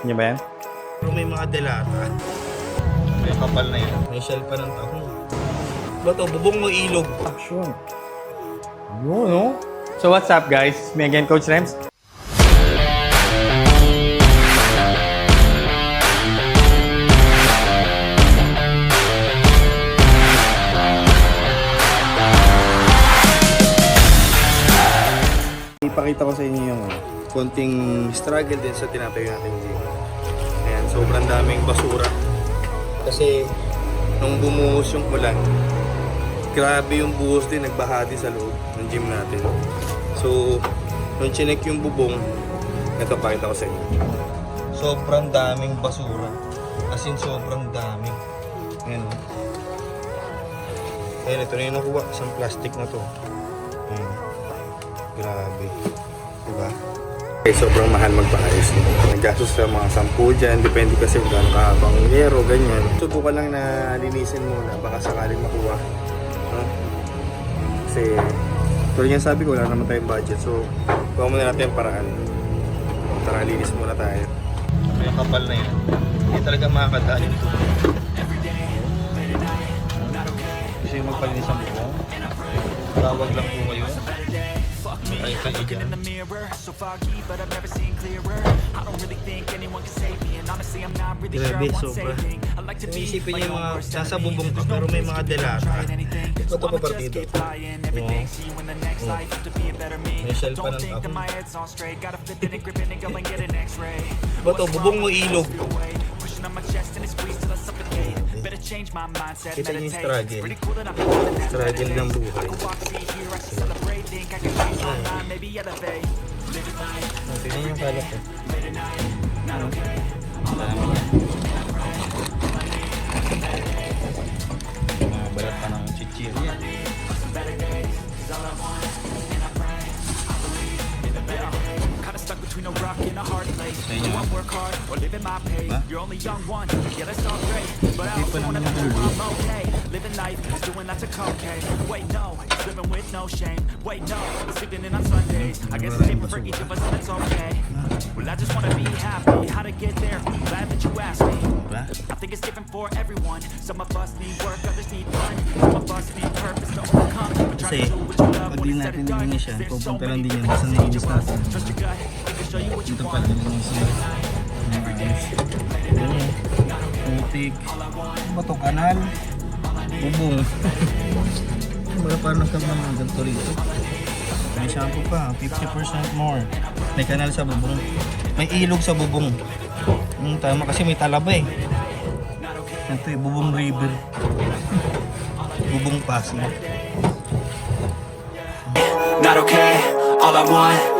Niya ba yan? Pero may mga delata. May kapal na yan. May shell pa ng taho. Ba to? Bubong o ilog? Action. Yun, no? So what's up guys? It's me again, Coach Rems. Ipakita ko sa inyo yung ano, konting struggle din sa tinatayo natin gym. Ayan, sobrang daming basura. Kasi nung bumuhos yung ulan, grabe yung buhos din, nagbahati sa loob ng gym natin. So, nung chinek yung bubong, ito pakita ko sa inyo. Sobrang daming basura. As in, sobrang dami. Ayan. oh. Ayan, ito na yung nakuha. Isang plastic na to. Ayan. Grabe. Diba? Okay, sobrang mahal magpaayos nito. Naggastos sa mga sampu dyan. Depende kasi kung gaano kahabang yero, ganyan. Subukan lang na linisin muna. Baka sakaling makuha. No? Kasi, tulad yan sabi ko, wala naman tayong budget. So, gawa muna natin yung paraan. Tara, linis muna tayo. May kapal na yan. Hindi talaga makakadaan yung tubig. Gusto yung magpalinis ang buhong? Tawag lang po kayo. Ay, Looking in the mirror, so foggy, but I've never seen clearer. I don't really think anyone can save me, and honestly, I'm not really sure I want saving. I like to be my own worst enemy. There's no pero may risk mga if you don't delata. try anything. So to I'ma just keep buying everything. See you in the next life, have to be a better me. Don't think that my head's on straight, gotta flip it and grip it and go and get an X-ray. Ba to, bubong o ilog? Pushing on my chest and it squeeze till I suffocate. Better change my mindset, meditate. It's pretty cool that I'm living that Struggle ng buhay. I can walk, see, hear, I should celebrate. Think I can change my mind, maybe elevate. Living life, Tingnan yung kalat ko. not okay. Dami yan. Mga balat pa ng chichirya. Kinda stuck between a rock and a hard place. Sa Do inyo, I work hard at my pace? You're only young one, yeah, that's all great. But I also wanna know I'm okay. Living life is doing lots of cocaine. Wait, no, it's living with no shame. Wait, no, it's sleeping in on Sundays. I guess it's different for each of us and it's okay. Well, I just wanna be happy. How to get there? Glad that you asked me. I think it's different for everyone. Some of us need work, others need fun. Some of us need purpose to overcome. But try Kasi, to do what you love pag when it's said natin and done. nilinis yan, There's so lang many din yan different sa ways nilinis to love. natin. Trust your gut, it can show you what you want. Putik. Ba to? Kanal? Bubong. Wala parang nagkaroon ng ganito rito. May shampoo pa, 50% more. May kanal sa bubong. May ilog sa bubong. Hmm, tama kasi may talaba eh. Ito eh, bubong river. bubong Pasig. not okay. All I want,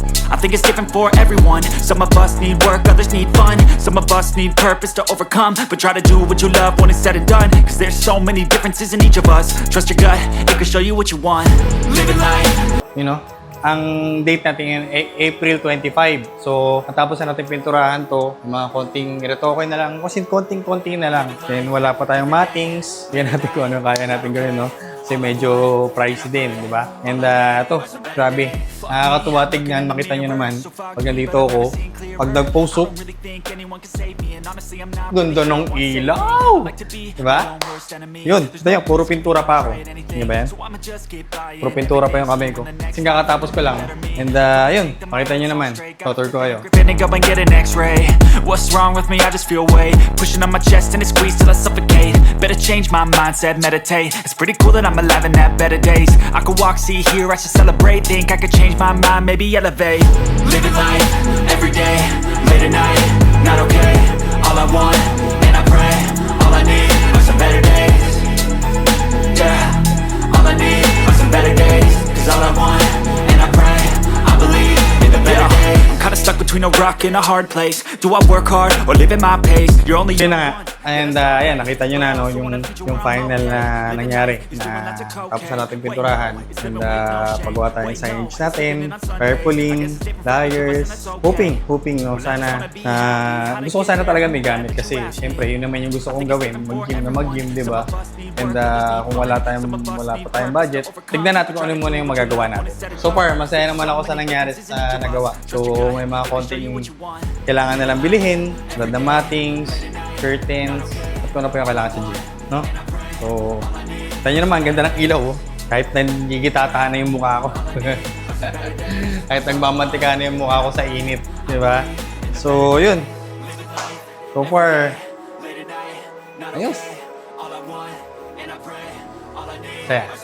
I think it's different for everyone. Some of us need work, others need fun. Some of us need purpose to overcome. But try to do what you love when it's said and done. Cause there's so many differences in each of us. Trust your gut, it can show you what you want. Living life. You know? ang date natin ngayon ay April 25. So, natapos na natin pinturahan to. Mga konting retoke na lang. Kasi konting-konting na lang. Then, wala pa tayong mattings. Yan natin kung ano kaya natin gawin, no? Kasi medyo pricey din, di ba? And uh, to, grabe. Nakakatuwa tignan, makita nyo naman. Pag nandito ako, pag nag-post up, ganda ng ilaw! Di ba? Yun, ito yung puro pintura pa ako. Di ba yan? Puro pintura pa yung kamay ko. Kasi kakatapos ko lang. And uh, yun, makita nyo naman. Tutor ko kayo. What's wrong with me? I just feel weight Pushing on my chest and it squeezes till I suffocate Better change my mindset, meditate It's pretty cool that I'm alive and have better days. I could walk, see, hear, I should celebrate. Think I could change my mind, maybe elevate. Living life, everyday, late at night Not okay, all I want, and I pray All I need are some better days. Yeah, all I need are some better days. Cause all I want, and I pray I believe in the better days. I'm kinda stuck between a rock and a hard place. Do I work hard or live at my pace? You're only Yun na nga. And uh, ayan, nakita nyo na no, yung, yung final na nangyari na tapos na natin pinturahan. And uh, pagawa tayo signage natin, purpling, flyers, hooping, hooping no, sana na gusto ko sana talaga may gamit kasi syempre yun naman yung gusto kong gawin, mag-gym na mag-gym, di ba? And uh, kung wala tayong wala pa tayong budget, tignan natin kung ano muna yung magagawa natin. So far, masaya naman ako sa nangyari sa nagawa. So may mga konting kailangan na lang bilihin, tulad ng mattings, curtains, at kung ano pa yung kailangan sa gym. No? So, tayo naman, ang ganda ng ilaw. Oh. Kahit nagigitata na yung mukha ko. Kahit nagmamantika na yung mukha ko sa init. Di ba? So, yun. So far, ayos. Saya.